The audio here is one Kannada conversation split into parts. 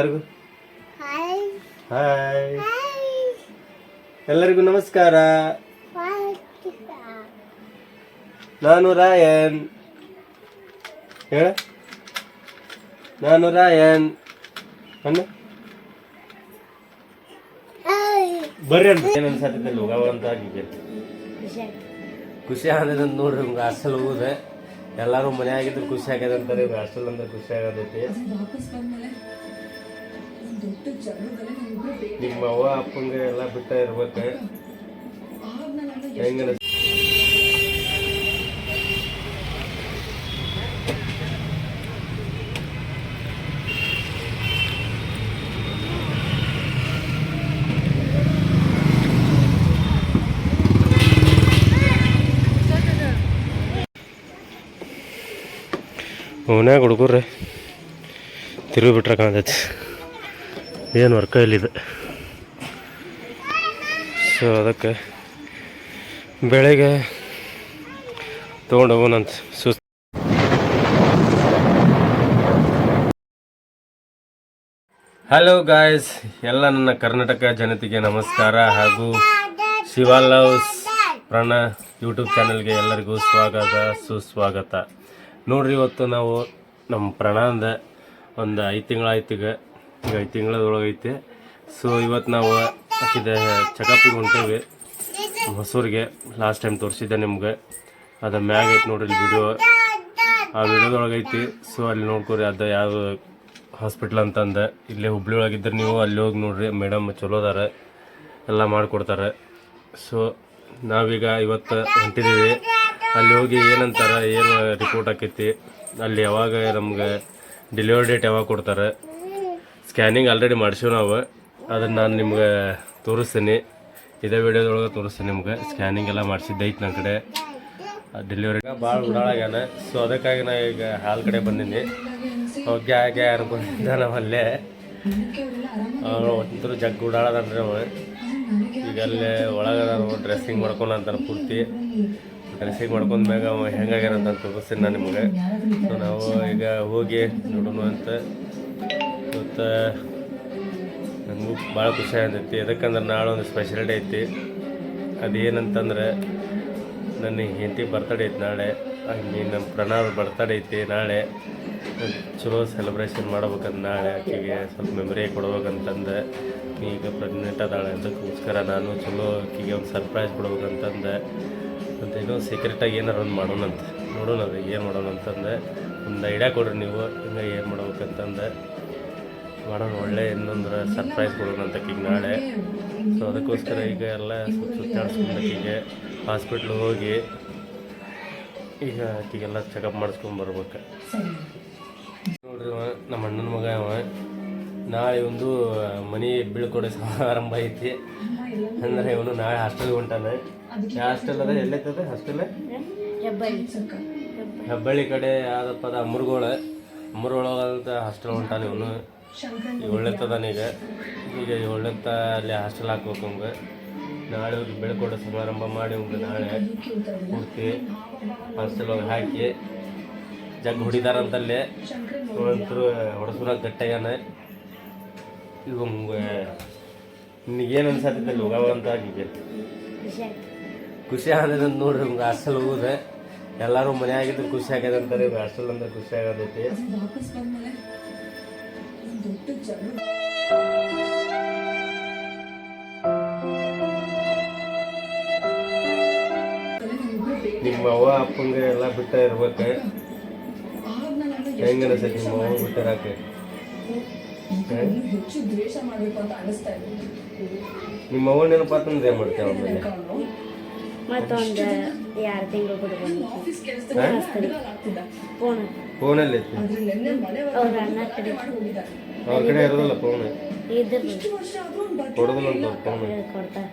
ಎಲ್ಲರಿಗೂ? ಹಾಯ್ ಎಲ್ಲರಿಗೂ ನಮಸ್ಕಾರ. ನಾನು ರಾಯನ್. ಹೇಳ? ನಾನು ರಾಯನ್. ಅಣ್ಣ? ಬರ್ರಿ ಅಂತ ಏನು ಅನ್ಸತ್ತಿದ್ದಲ್ಲಿ ಹೋಗವ ಅಂತ ಆಗಿದೆ. ಖುಷಿ ಆಗದ ನೋಡ್ರಿ ಹಿಂಗೆ ಹಾಸ್ಟೆಲ್ ಹೋಗುದೆ. ಎಲ್ಲರೂ ಮನೆ ಆಗಿದ್ರೆ ಖುಷಿ ಆಗ್ಯದ ಅಂತಾರೆ ಹಾಸ್ಟೆಲ್ ಅಂದ್ರೆ ಖುಷಿ ಆಗದೈತಿ. ನಿಮ್ಮ ಅವ್ವ ಅಪ್ಪಂಗೆ ಎಲ್ಲ ಬಿಟ್ಟ ಇರ್ಬೇಕು. ಹೆಂಗ ಹುಡುಗರ್ರಿ ತಿರುಗಿ ಬಿಟ್ರೆ ಕಾಣತೈತಿ. ಏನು ವರ್ಕ ಇಲ್ಲಿದೆ ಸೊ ಅದಕ್ಕೆ ಬೆಳಗ್ಗೆ ತೊಗೊಂಡು ಹೋಗೋಣಂತ ಸುಸ್ತು ಹಲೋ ಗಾಯ್ಸ್ ಎಲ್ಲ ನನ್ನ ಕರ್ನಾಟಕ ಜನತೆಗೆ ನಮಸ್ಕಾರ ಹಾಗೂ ಶಿವ ಲವ್ಸ್ ಪ್ರಣ ಯೂಟ್ಯೂಬ್ ಚಾನಲ್ಗೆ ಎಲ್ಲರಿಗೂ ಸ್ವಾಗತ, ಸುಸ್ವಾಗತ. ನೋಡ್ರಿ, ಇವತ್ತು ನಾವು ನಮ್ಮ ಪ್ರಣಾಂದ ಒಂದು ಐದು ತಿಂಗಳಾಯ್ತು ಈಗ ಐದು ತಿಂಗಳದೊಳಗೈತೆ. ಸೊ ಇವತ್ತು ನಾವು ಹಾಕಿದ್ದೆ ಚೆಕಪ್ಪಿಗೆ ಹೊಂಟೇವಿ. ಹೊಸೂರಿಗೆ ಲಾಸ್ಟ್ ಟೈಮ್ ತೋರಿಸಿದ್ದೆ ನಿಮ್ಗೆ. ಅದು ಮ್ಯಾಗ ಐತೆ ನೋಡ್ರಿ ವಿಡಿಯೋ ಆ ವಿಡಿಯೋದೊಳಗೈತಿ. ಸೊ ಅಲ್ಲಿ ನೋಡ್ಕೊರಿ ಅದು ಯಾವ ಹಾಸ್ಪಿಟ್ಲ್ ಅಂತಂದೆ. ಇಲ್ಲೇ ಹುಬ್ಳಿ ಒಳಗಿದ್ರೆ ನೀವು ಅಲ್ಲಿ ಹೋಗಿ ನೋಡ್ರಿ. ಮೇಡಮ್ ಚಲೋ ಅದಾರೆ. ಎಲ್ಲ ಮಾಡಿಕೊಡ್ತಾರೆ. ಸೊ ನಾವೀಗ ಇವತ್ತು ಹೊಂಟಿದ್ದೀವಿ ಅಲ್ಲಿ ಹೋಗಿ ಏನಂತಾರೆ, ಏನು ರಿಪೋರ್ಟ್ ಆಕೈತಿ ಅಲ್ಲಿ ಯಾವಾಗ ನಮ್ಗೆ ಡೆಲಿವರಿ ಡೇಟ್ ಯಾವಾಗ ಕೊಡ್ತಾರೆ. ಸ್ಕ್ಯಾನಿಂಗ್ ಆಲ್ರೆಡಿ ಮಾಡ್ಸೀವಿ ನಾವು. ಅದನ್ನು ನಾನು ನಿಮ್ಗೆ ತೋರಿಸ್ತೀನಿ. ಇದೇ ವಿಡಿಯೋದೊಳಗೆ ತೋರಿಸ್ತೀನಿ ನಿಮ್ಗೆ. ಸ್ಕ್ಯಾನಿಂಗ್ ಎಲ್ಲ ಮಾಡಿಸಿದ್ದೈತೆ ನನ್ನ ಕಡೆ. ಡೆಲಿವರಿ ಭಾಳ ಉಡಾಳಾಗ್ಯಾನ ಸೊ ಅದಕ್ಕಾಗಿ ನಾ ಈಗ ಹಾಲು ಕಡೆ ಬಂದೀನಿ. ಹೋಗಿ ಹಾಗೆ ಅನ್ಕೊಂಡಿದ್ದ ನಾವಲ್ಲೇ ಒಂಥರ ಜಗ್ ಉಡಾಳದನ್ರಿ ಅವ. ಈಗ ಅಲ್ಲೇ ಒಳಗೆ ನಾನು ಡ್ರೆಸ್ಸಿಂಗ್ ಮಾಡ್ಕೊಂಡು ಅಂತಾನೆ ಪೂರ್ತಿ. ಡ್ರೆಸ್ಸಿಂಗ್ ಮಾಡ್ಕೊಂಡ ಮ್ಯಾಗ ಅವ ಹೆಂಗಾಗ್ಯಾನಂತ ತೋರಿಸ್ತೀನಿ ನಾನು ನಿಮಗೆ. ಸೊ ನಾವು ಈಗ ಹೋಗಿ ನೋಡೋಣ ಅಂತ. ಮತ್ತು ನನಗೂ ಭಾಳ ಖುಷಿ ಆಗ್ತೈತಿ. ಯಾಕಂದ್ರೆ ನಾಳೆ ಒಂದು ಸ್ಪೆಷಲ್ ಡೇ ಐತಿ. ಅದೇನಂತಂದ್ರೆ ನನ್ನ ಹೆಂಡತಿ ಬರ್ತಡೇ ಐತಿ ನಾಳೆ. ಹಂಗೆ ನಮ್ಮ ಪ್ರಣವ್ ಬರ್ತಡೇ ಐತಿ ನಾಳೆ. ಚಲೋ ಸೆಲೆಬ್ರೇಷನ್ ಮಾಡ್ಬೇಕಂತ ನಾಳೆ ಆಕೆಗೆ ಸ್ವಲ್ಪ ಮೆಮೊರಿ ಕೊಡ್ಬೇಕಂತಂದು. ಈಗ ಪ್ರೆಗ್ನೆಂಟ್ ಅದಾಳೆ ಅದಕ್ಕೋಸ್ಕರ ನಾನು ಚಲೋ ಆಕೆಗೆ ಒಂದು ಸರ್ಪ್ರೈಸ್ ಕೊಡ್ಬೇಕಂತಂದೆ. ಮತ್ತು ಏನೋ ಸೀಕ್ರೆಟಾಗಿ ಏನಾರು ಒಂದು ಮಾಡೋಣಂತೆ. ನೋಡೋಣ ಅದು ಏನು ಮಾಡೋಣ ಅಂತಂದೆ ಒಂದು ಐಡಿಯಾ ಕೊಡ್ರಿ ನೀವು. ಹಿಂಗೆ ಏನು ಮಾಡ್ಬೇಕಂತಂದೆ. ಮಾಡೋಣ ಒಳ್ಳೆ ಇನ್ನೊಂದು ಸರ್ಪ್ರೈಸ್ ಕೊಡೋಣ ಅಂತ ಈಗ ನಾಳೆ. ಸೊ ಅದಕ್ಕೋಸ್ಕರ ಈಗ ಎಲ್ಲ ಸುತ್ತಾಡಿಸ್ಕೊಂಡು ಆಕೆಗೆ ಹಾಸ್ಪಿಟ್ಲ್ ಹೋಗಿ ಈಗ ಆಕೆಗೆಲ್ಲ ಚೆಕಪ್ ಮಾಡಿಸ್ಕೊಂಡು ಬರ್ಬೇಕು. ನೋಡ್ರಿ ನಮ್ಮ ಅಣ್ಣನ ಮಗ ಅವ. ನಾಳೆ ಒಂದು ಮನಿ ಬೀಳ್ಕೊಡೋ ಸಮಾರಂಭ ಐತಿ. ಅಂದ್ರೆ ಇವನು ನಾಳೆ ಹಾಸ್ಟೆಲ್ಗೆ ಹೊಂಟಾನೆ. ಹಾಸ್ಟೆಲ್ ಅದ ಎಲ್ಲೈತದ ಹಾಸ್ಟೆಲ್ ಹೆಬ್ಬಳ್ಳಿ. ಕಡೆ ಯಾವ್ದಪ್ಪ ಅದ ಅಮರ್ಗೋಳ ಅಮರ್ಗೋಳ ಹಾಸ್ಟೆಲ್ ಹೊಂಟಾನೆ ಇವನು. ಈಗ ಒಳ್ಳೆತ್ತದಾನ ಈಗ. ಈಗ ಒಳ್ಳೆತ್ತ ಅಲ್ಲಿ ಹಾಸ್ಟೆಲ್ ಹಾಕ್ಬೇಕು ಅವಂಗೆ ನಾಳೆ ಹೋಗಿ ಬೆಳ್ಕೊಡೋ ಸಮಾರಂಭ ಮಾಡಿ ಅವಂಗೆ ನಾಳೆ ಪೂರ್ತಿ ಹಾಸ್ಟೆಲ್ ಒಳಗೆ ಹಾಕಿ ಜಗ್ ಹೊಡಿತಾರಂತಲ್ಲೇ ಒಂಥರು ಹೊಡಸುರ ಗಟ್ಟಯ್ಯಾನ. ಈಗ ನಿನಗೇನು ಅನ್ಸತ್ತಿದ್ದಲ್ಲಿ ಹೋಗವ ಅಂತ ಆಗಿದೆ. ಖುಷಿ ಆಗದ ನೋಡ್ರಿ ಹಂಗೆ ಹಾಸ್ಟೆಲ್ ಹೋಗುದೆ. ಎಲ್ಲರೂ ಮನೆ ಆಗಿದ್ರೆ ಖುಷಿ ಆಗ್ಯದಂತಾರೆ ಹಾಸ್ಟೆಲ್ ಅಂದ್ರೆ ಖುಷಿ ಆಗದೈತಿ. ನಿಮ್ಮ ಅವ್ವ ಅಪ್ಪಂಗೆ ಎಲ್ಲ ಬಿಟ್ಟ ಇರ್ಬೇಕು. ಹೆಂಗ ಅನಿಸ್ತೈತಿ ನಿಮ್ಮ ಅವ್ವ ಬಿಟ್ಟಿರಾಕೆ ಹೆಚ್ಚು ದ್ವೇಷ ಮಾಡ್ಬೇಕು ಅಂತ ಅನಿಸ್ತಾ ಇದೆ. ನಿಮ್ಮ ಅವ್ವ ನೆನಪಾತಂದ್ರೆ ಏನ್ ಮಾಡ್ತೇವೆ ಆಮೇಲೆ ಮತ್ತೊಂದು ಎರಡು ತಿಂಗಳು ಫೋನ್ ಫೋನಲ್ಲಿ ಅವ್ರ ಅಣ್ಣ ಕಡೆ ಅವ್ರ ಕಡೆ ಇರೋದಲ್ಲ ಫೋನ್. ಇದ್ರ ಕೊಡೋದಿಲ್ಲ ಅಂತ ಫೋನ್. ಕೊಡ್ತಾರೆ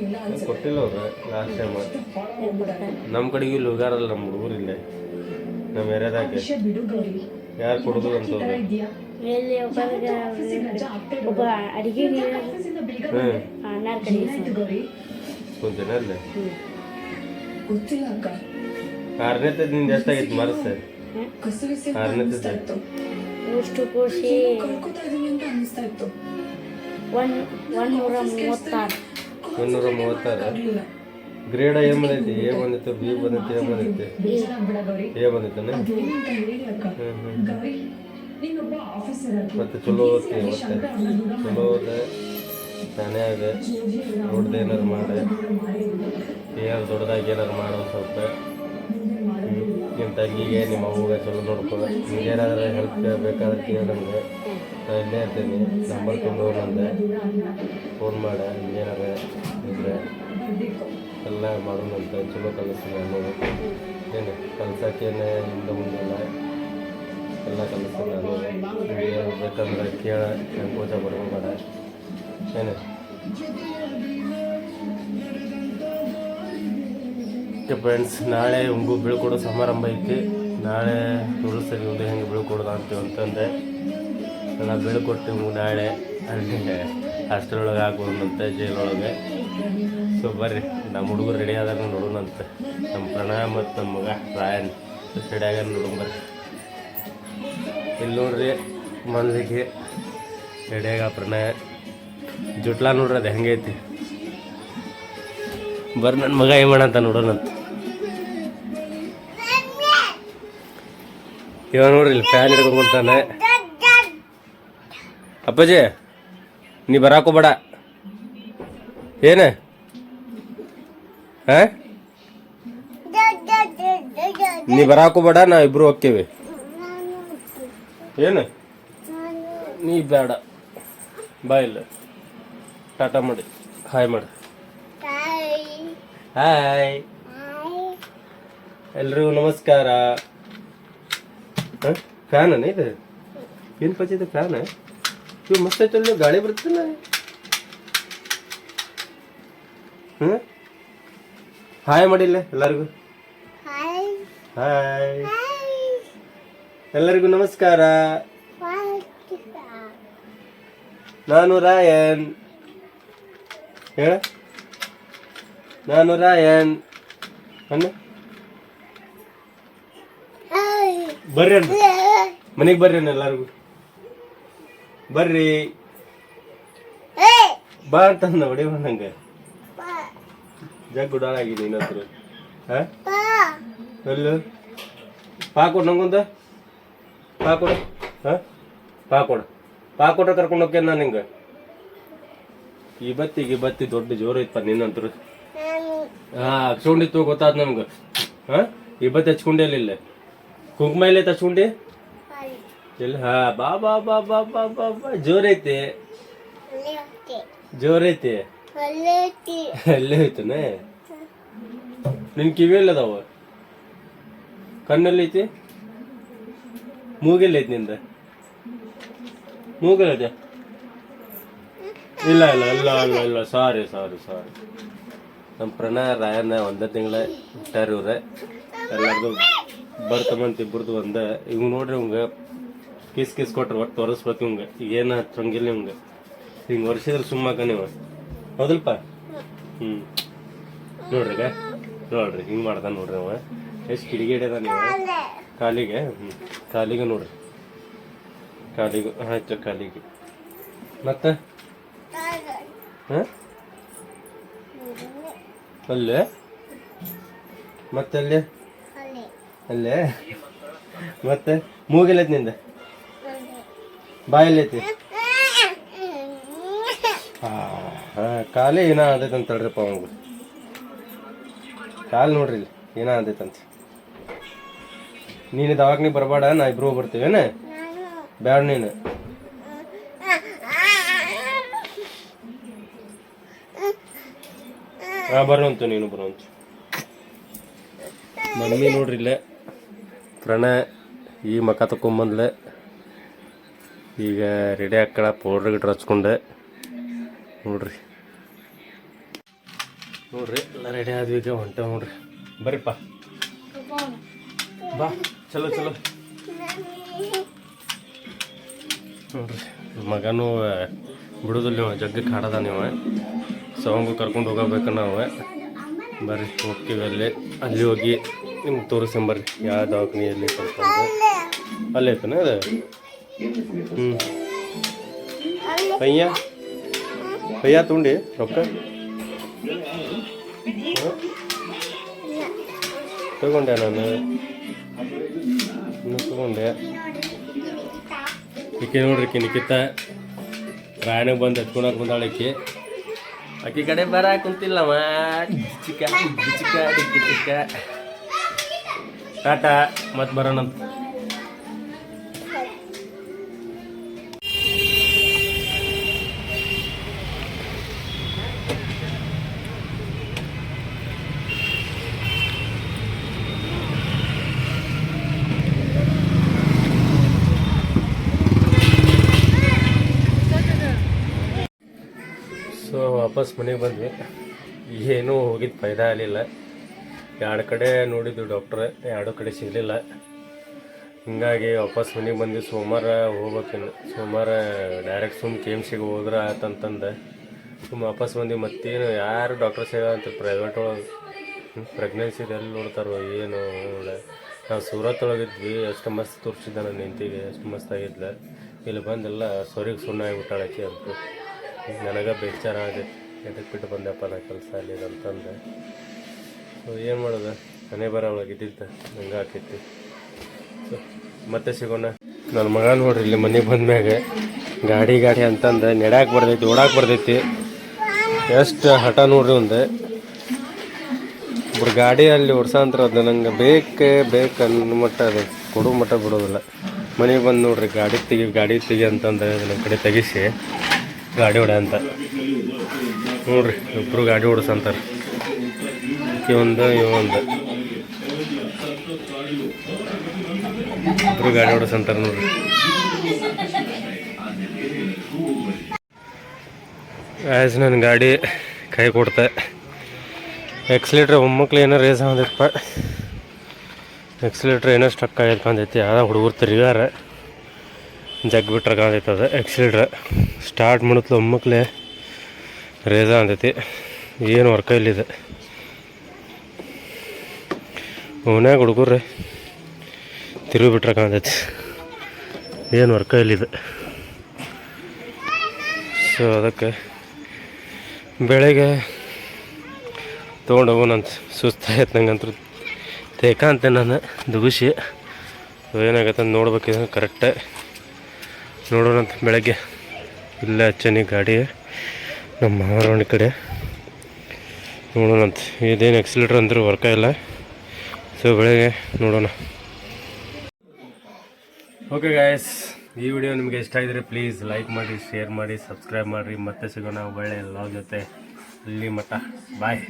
ಇಲ್ಲ ಕೊಟ್ಟಿಲ್ಲ ಅವ್ರ ಲಾಸ್ಟ್ ಟೈಮ್. ನಮ್ಮ ಕಡೆಗೂ ಇಲ್ಲಿ ಹೋಗಾರಲ್ಲ ನಮ್ಮ ಹುಡುಗರಿಲ್ಲ ನಮ್ಮ ಏರಿಯಾದಾಗ. ಯಾರು ಕೊಡೋದು ಅಂತ ಎಲ್ಲಿ ಒಬ್ಬರಿಗೆ ಒಬ್ಬ ಅಡಿಗೆ ಅಣ್ಣಾರ ಕಡೆ ಅಲ್ಲ. ಗೊತ್ತಿಲ್ಲ ಅಕ್ಕ ಆರನೇ ನಿಂದ ಎಷ್ಟಾಗಿತ್ತು ಮರಸ ಆರನೇ ಅಷ್ಟು ಕೂಡಿಸಿ ಒನ್ ಒನ್ ನೂರ ಮೂವತ್ತಾರು. ಒಂದೂರ ಮೂವತ್ತಾರು? ಗ್ರೇಡ ಏನ್ ಬಂದೈತಿ ಎ ಬಂದಿತ್ತು ಬಿ ಎ ಎ ಮತ್ತೆ ಚಲೋ ಓದ್ತಿ ಮತ್ತೆ? ಚಲೋ ಓದೆ ತಾನೇ ಆದೆ ದೊಡ್ಡದು ಏನಾರು ಮಾಡಿ. ಏನಾರು ದೊಡ್ಡದಾಗಿ ಏನಾರು ಮಾಡೋ ಸ್ವಲ್ಪ. ನಿಮ್ಮ ತಂಗಿಗೆ ನಿಮ್ಮ ಅವ್ವಗೆ ಚಲೋ ನೋಡ್ಕೊ. ಏನಾದ್ರೆ ಹೆಲ್ಪ್ ಬೇಕಾದ್ರೆ ಕೇಳಿ ನಮಗೆ. ನಾನು ಇಲ್ಲೇ ಇರ್ತೀನಿ. ನಂಬರ್ ತುಂಬ ಬಂದೆ ಫೋನ್ ಮಾಡ. ಏನಾರ ಇದ್ರೆ. ಎಲ್ಲ ಮಾಡೋಣಂತ ಚಲೋ ಕಲಿಸ್ತೀನಿ ನಾನು ಏನು? ಕಲ್ಸಕ್ಕೇನೆ ಹಿಂದೆ ಮುಂದೆಲ್ಲ ಎಲ್ಲ ಕಲಿಸ್ತೀನಿ ನಾನು ನಿಮಗೆ ಬೇಕಂದ್ರೆ ಕೇಳ ಸಂಕೋಚ ಬರ್ಕೋಬೇಡ ಏನು? ಓಕೆ ಫ್ರೆಂಡ್ಸ್ ನಾಳೆ ಉಂಗು ಬೀಳ್ಕೊಡೋ ಸಮಾರಂಭ ಐತಿ. ನಾಳೆ ತುಳಸಿ ಮುಂದೆ ಹೆಂಗೆ ಬೀಳ್ಕೊಡೋದು ಅಂತೀವಿ ಅಂತಂದೆ ನಾನು ಬೀಳ್ಕೊಟ್ಟು ನಾಳೆ. ಅಲ್ಲಿ ಹಾಸ್ಟೆಲ್ ಹಾಕೋಣಂತೆ ಜೈಲೊಳಗೆ. ಸೊ ಬರ್ರಿ, ನಮ್ಮ ಹುಡುಗರು ರೆಡಿ ಆದಾಗ ನೋಡೋಣಂತೆ. ನಮ್ಮ ಪ್ರಣಯ ಮತ್ತು ನಮ್ಮ ಮಗ ರಾಯನ್ ರೆಡಿ ಆಗ್ಯಾರ ನೋಡೋಣ ಬರ್ರಿ. ಇಲ್ಲಿ ನೋಡ್ರಿ ಮಂದಿಗೆ ರೆಡಿಯಾಗ ಪ್ರಣಯ. ಜುಟ್ಲ ನೋಡ್ರಿ ಅದು ಹೆಂಗೈತಿ. ಬರ್ರಿ ನನ್ನ ಮಗ ಏನು ಮಾಡಂತ ನೋಡೋಣಂತ ಇವ ನೋಡ್ರಿ ಇಲ್ಲಿ ಫ್ಯಾನ್ ಹಿಡ್ಕೊಂಡ್ಬಿಡ್ತಾನೆ ಅಪ್ಪಾಜಿ, ನೀ ಬರಾಕೋಬೇಡ ಏನ? ಹಾ? ನೀ ಬರಾಕೋಬೇಡ ನಾ ಇಬ್ರು ಹೋಕ್ಕೇವಿ ಏನು? ನೀ ಬೇಡ. ಬಾಯ್ ಇಲ್ಲ. ಟಾಟಾ ಮಾಡಿ. ಹಾಯ್ ಮಾಡಿ. ಹಾಯ್ ಎಲ್ರಿಗೂ ನಮಸ್ಕಾರ. ಫ್ಯಾನ್ ಇದು? ಏನು ಪಚ್ಚಿದೆ ಫ್ಯಾನ್ ಇವು ಮಸ್ತ್ ಐತಲ್ಲ ಗಾಳಿ ಬರ್ತಲ್ಲ ಹಾಯ್ ಮಾಡಿಲ್ಲ ಎಲ್ಲರಿಗೂ. ಹಾಯ್ ಎಲ್ಲರಿಗೂ ನಮಸ್ಕಾರ. ನಾನು ರಾಯನ್. ಹೇಳ. ನಾನು ರಾಯನ್. ಅಣ್ಣ. ಬರ್ರಿ ಅಣ್ಣ. ಮನೆಗೆ ಬರ್ರಿ ಅಣ್ಣ ಎಲ್ಲರಿಗೂ. ಬರ್ರಿ. ಬಾ ಅಂತ ಹೊಡಿ ನಂಗೆ. ಜಗ್ ಡಾಳಾಗಿದೆ ನೀನ ಹತ್ರ ಹಾ ಎಲ್ಲು? ಪಾ ಕೊಡು ನಂಗೊಂದ. ಪಾ ಕೊಡು. ಹಾ? ಪಾ ಕೊಡು. ಪಾ ಕೊಟ್ರೆ ಕರ್ಕೊಂಡು ಹೋಗ್ತೇನೆ ನಾನು ನಿಂಗೆ. ಈ ಬತ್ತಿ ಈ ಬತ್ತಿ ದೊಡ್ಡ ಜೋರು ಐತಪ್ಪ ನಿನ್ನಂತ್ರ. ಹಾ, ಹಚ್ಕೊಂಡಿತ್ತು ಗೊತ್ತಾದ್ ನಮ್ಗೆ. ಹಾ? ಈ ಬತ್ತಿ ಹಚ್ಕೊಂಡೆ ಇಲ್ಲ? ಕುಂಕುಮ ಇಲ್ಲ ಹಚ್ಕೊಂಡಿ ಇಲ್ಲ. ಹಾ, ಬಾ ಬಾ ಬಾ ಬಾ ಬಾ ಬಾ ಬಾ. ಜೋರೈತಿ ಜೋರೈತಿ ಅಲ್ಲೇ ಐತನೇ ನಿನ್ ಕಿವಿ ಅದಾವ? ಕಣ್ಣಲ್ಲಿ ಐತಿ? ಮೂಗೆಲ್ಲ ನಿಂದ? ಮೂಗಿಲ್ಲ ಇಲ್ಲ ಇಲ್ಲ ಇಲ್ಲ ಇಲ್ಲ ಇಲ್ಲ. ಸಾರಿ ಸಾರಿ ಸಾರಿ ನಮ್ಮ ಪ್ರಣಯ ರಾಯನ ಒಂದೇ ತಿಂಗಳ ಹುಟ್ಟಾರ ಇವ್ರೆ. ಎಲ್ಲರದು ಬರ್ತಮಂತ ಇಬ್ಬರದು ಒಂದ. ಇವ್ ನೋಡ್ರಿ ಇವಂಗ ಕಿಸ್ ಕಿಸ್ ಕೊಟ್ರೆ ಒಟ್ಟು ತೋರಿಸ್ಬೇಕು ಇವಂಗ ಏನು ಹಚ್ಚಂಗಿಲ್ಲ ಹಿಂಗ ಹಿಂಗೆ ವರ್ಷಿದ್ರೆ ಸುಮ್ಮಕ ನೀವು. ಹೌದಲ್ಪ? ಹ್ಞೂ ನೋಡ್ರಿ ನೋಡ್ರಿ, ಹಿಂಗೆ ಮಾಡ್ತಾನೆ ನೋಡ್ರಿ ಅವ. ಎಷ್ಟು ಕಿಡಿಗೇಡಿ ಅದ ನೀವು? ಕಾಲಿಗೆ. ಹ್ಞೂ ಕಾಲಿಗೆ ನೋಡ್ರಿ ಕಾಲಿಗು ಆಯ್ತು ಕಾಲಿಗೆ. ಮತ್ತೆ? ಹಾಂ? ಅಲ್ಲೇ? ಮತ್ತೆ ಅಲ್ಲೇ. ಅಲ್ಲೇ? ಮತ್ತೆ? ಮೂಗಿಲ್ಲೈತಿ ನಿಂದ? ಬಾಯಲ್ಲೈತಿ ಹಾಂ ಕಾಲೇ ಏನೋ ಆದೈತಂತ ಅಂತ ಹೇಳ್ರಿಪ್ಪ ಅವಂಗ ಕಾಲು ನೋಡ್ರಿ ಇಲ್ಲಿ ಏನೋ ಆದೈತಂತ ನೀನು ದವಾಖಾನೆ ಬರಬೇಡ, ನಾ ಇಬ್ರು ಬರ್ತೀವೇನ ಬ್ಯಾಡ ನೀನು. ಹಾಂ ಬರುವಂತು ನೀನು ಬರುವಂತು ಮಮ್ಮಿ ನೋಡ್ರಿ ಇಲ್ಲೇ. ಪ್ರಣಯ, ಈ ಮಕ ತಕೊಂಬಂದ್ಲೆ ಈಗ ರೆಡಿ ಹಾಕಳ ಪೌಡ್ರ್ ಗಿಟ್ರ ಹಚ್ಕೊಂಡೆ. ನೋಡ್ರಿ. ನೋಡ್ರಿ, ಎಲ್ಲ ರೆಡಿ ಆದ್ವಿ ಈಗ ಹೊಂಟೆ ನೋಡ್ರಿ. ಬರ್ರಿಪ್ಪ. ಬಾ. ಚಲೋ ಚಲೋ ನೋಡ್ರಿ, ಮಗನೂ ಬಿಡೋದಿಲ್ಲ ನೀವು ಜಗ್ಗಕ್ಕೆ ಹಾಡದ ನೀವು ಸೊ ಅವಂಗೂ ಕರ್ಕೊಂಡು ಹೋಗಬೇಕು ನಾವು ಬರ್ರಿ, ಹೋಗ್ತೀವಿ ಅಲ್ಲಿ. ಅಲ್ಲಿ ಹೋಗಿ ನಿಮ್ಗೆ ತೋರಿಸ್ಕೊಂಬರ್ರಿ ಯಾವ ದವಾಖಾನೆ, ಎಲ್ಲಿ ಕರ್ಕೊಂಡು ಅಲ್ಲೇ ಐತನ ಅದು ಹ್ಞೂ ಪಯ್ಯ? ಪಯ್ಯ ತುಂಡಿ ರೊಕ್ಕ? ಹ? ತಗೊಂಡೆ ನಾನು. ಇನ್ನು ತಗೊಂಡೆ ನೋಡ್ರಿ ಈಕೆ ನಿಕಿತ ರಾಯಣಿಗೆ ಬಂದು ಎತ್ಕೊಳಕ್ ಬಂದಾಳ ಈಕೆ. ಆಕೆ ಕಡೆ ಬರ ಕುಂತಿಲ್ಲ ಚಿಕ್ಕ ಚಿಕ್ಕ ಚಿಕ್ಕ. ಟಾಟಾ, ಮತ್ತೆ ಬರೋಣಂತ. ವಾಪಸ್ ಮನೆಗೆ ಬಂದ್ವಿ. ಏನೂ ಹೋಗಿದ್ದು ಫೈದಾ ಆಗಲಿಲ್ಲ. ಎರಡು ಕಡೆ ನೋಡಿದ್ದು ಡಾಕ್ಟ್ರ್ ಎರಡು ಕಡೆ ಸಿಗಲಿಲ್ಲ. ಹಿಂಗಾಗಿ ವಾಪಸ್ ಮನೆಗೆ ಬಂದ್ವಿ. ಸೋಮವಾರ ಹೋಗ್ಬೇಕಿನ್ನು. ಸೋಮವಾರ ಡೈರೆಕ್ಟ್ ಸುಮ್ಮ ಕೆ ಎಂ ಸಿಗೆ ಹೋದ್ರೆ ಆತಂತಂದು. ಸುಮ್ಮ ವಾಪಸ್ ಬಂದ್ವಿ. ಮತ್ತೇನು ಯಾರು ಡಾಕ್ಟರ್ ಸೇವೆ ಅಂತ ಪ್ರೈವೇಟ್ ಒಳಗೆ ಪ್ರೆಗ್ನೆನ್ಸಿ ಎಲ್ಲಿ ನೋಡ್ತಾರೋ ಏನು ನಾವು ಸೂರತ್ ಒಳಗಿದ್ವಿ. ಎಷ್ಟು ಮಸ್ತ್ ತೋರಿಸಿದ್ದೆ ನಾನು ಹೆಂಡತಿಗೆ. ಎಷ್ಟು ಮಸ್ತ್ ಆಗಿದ್ಲ. ಇಲ್ಲಿ ಬಂದೆಲ್ಲ ಸೊರಿಗೆ ಸುಣ್ಣ ಆಗಿಬಿಟ್ಟಾಳಕ್ಕೆ ಅಂತ ನನಗೆ ಬೇಚಾರ ಆಗೈತೆ ಎದಕ್ಕೆ ಬಿಟ್ಟು ಬಂದೆಪ್ಪ ನಾ ಕೆಲಸ ಅಲ್ಲಿ ಅಂತಂದೆ. ಸೊ ಏನು ಮಾಡೋದು? ಮನೆ ಬರ ಒಳಗಿದ್ದಿತ್ತು ಹಂಗೆ ಹಾಕಿತ್ತು ಸೊ ಮತ್ತೆ ಸಿಗೋಣ? ನನ್ನ ಮಗ ನೋಡ್ರಿ ಇಲ್ಲಿ ಮನೆಗೆ ಬಂದ್ಮ್ಯಾಗ. ಗಾಡಿ ಗಾಡಿ ಅಂತಂದು. ನೆಡ್ಯಾಕೆ ಬರ್ತೈತಿ, ಓಡಾಕೆ ಬರ್ತೈತಿ. ಎಷ್ಟು ಹಠ ನೋಡ್ರಿ ಒಂದು. ಒಬ್ರು ಗಾಡಿ ಅಲ್ಲಿ ಓಡ್ಸಂತರ ಅದು ನಂಗೆ ಬೇಕೇ ಬೇಕು ಅನ್ನೋ ಮಟ್ಟ ಅದು ಕೊಡೋ ಮಟ್ಟ ಬಿಡೋದಿಲ್ಲ. ಮನೆಗೆ ಬಂದು ನೋಡ್ರಿ, ಗಾಡಿ ತೆಗಿ ಗಾಡಿ ತೆಗಿ ಅಂತಂದು ನನ್ನ ಕಡೆ ತೆಗಿಸಿ ಗಾಡಿ ಹೊಡೆ ಅಂತ. ನೋಡ್ರಿ ಇಬ್ಬರು ಗಾಡಿ ಓಡಿಸಂತಾರೆ. ಇವೊಂದು ಒಂದು ಇವ ಒಂದು. ಇಬ್ಬರು ಗಾಡಿ ಓಡಿಸಂತಾರೆ ನೋಡ್ರಿ. ಆ್ಯಸ್ ನನ್ನ ಗಾಡಿ ಕೈ ಕೊಡ್ತೆ. ಎಕ್ಸಿಲೇಟ್ರ್ ಒಮ್ಮಕ್ಳು ಏನೋ ರೇಸ್ ಆಗೈತಪ್ಪ ಎಕ್ಸಿಲೇಟ್ರ್ ಏನೋ ಸ್ಟಕ್ ಆಗಿದೆ ಬಂದೈತಿ ಯಾವ್ದು ಹುಡುಗರು ತಿರುಗಾರ. ಜಗ್ ಬಿಟ್ರೆ ಕಾಣತೈತೆ ಅದು. ಎಕ್ಸಿಲ್ಡ್ರ್ ಸ್ಟಾರ್ಟ್ ಮಾಡುತ್ತಲ ಒಮ್ಮಕ್ಲೆ ರೇಸ ಅಂತೈತಿ. ಏನು ವರ್ಕ ಇಲ್ಲಿದೆ. ಓನ್ಯಾಗ ಹುಡುಗರ್ರಿ ತಿರುಗಿ ಬಿಟ್ರೆ ಕಾಣ್ತೈತಿ. ಏನು ವರ್ಕ ಇಲ್ಲಿದೆ. ಸೊ ಅದಕ್ಕೆ ಬೆಳಗ್ಗೆ ತೊಗೊಂಡು ಹೋಗೋಣಂತ ಸುಸ್ತಾಯ್ತು ನಂಗಂತೂ ತೇಕಂತೆ ನಾನು ದುಗುಸಿ ಏನಾಗತ್ತೆ ನೋಡ್ಬೇಕಿದ್ರೆ ಕರೆಕ್ಟೇ ನೋಡೋಣಂತ ಬೆಳಗ್ಗೆ. ಇಲ್ಲ ಚೆನ್ನಾಗಿ ಗಾಡಿ. ನಮ್ಮ ಮಾರವಣಿ ಕಡೆ. ನೋಡೋಣಂತ ಇದೇನು ಎಕ್ಸಿಲೇಟ್ರ್ ಅಂದ್ರೆ ವರ್ಕ ಇಲ್ಲ. ಸೊ ಬೆಳಗ್ಗೆ ನೋಡೋಣ. ಓಕೆ ಗಾಯಸ್ ಈ ವಿಡಿಯೋ ನಿಮಗೆ ಇಷ್ಟ ಆಗಿದ್ರೆ ಪ್ಲೀಸ್ ಲೈಕ್ ಮಾಡಿ ಶೇರ್ ಮಾಡಿ ಸಬ್ಸ್ಕ್ರೈಬ್ ಮಾಡಿರಿ. ಮತ್ತೆ ಸಿಗೋಣ ಒಳ್ಳೆ ಲಾಗ್ ಜೊತೆ. ಅಲ್ಲಿ ಮಟ್ಟ ಬಾಯ್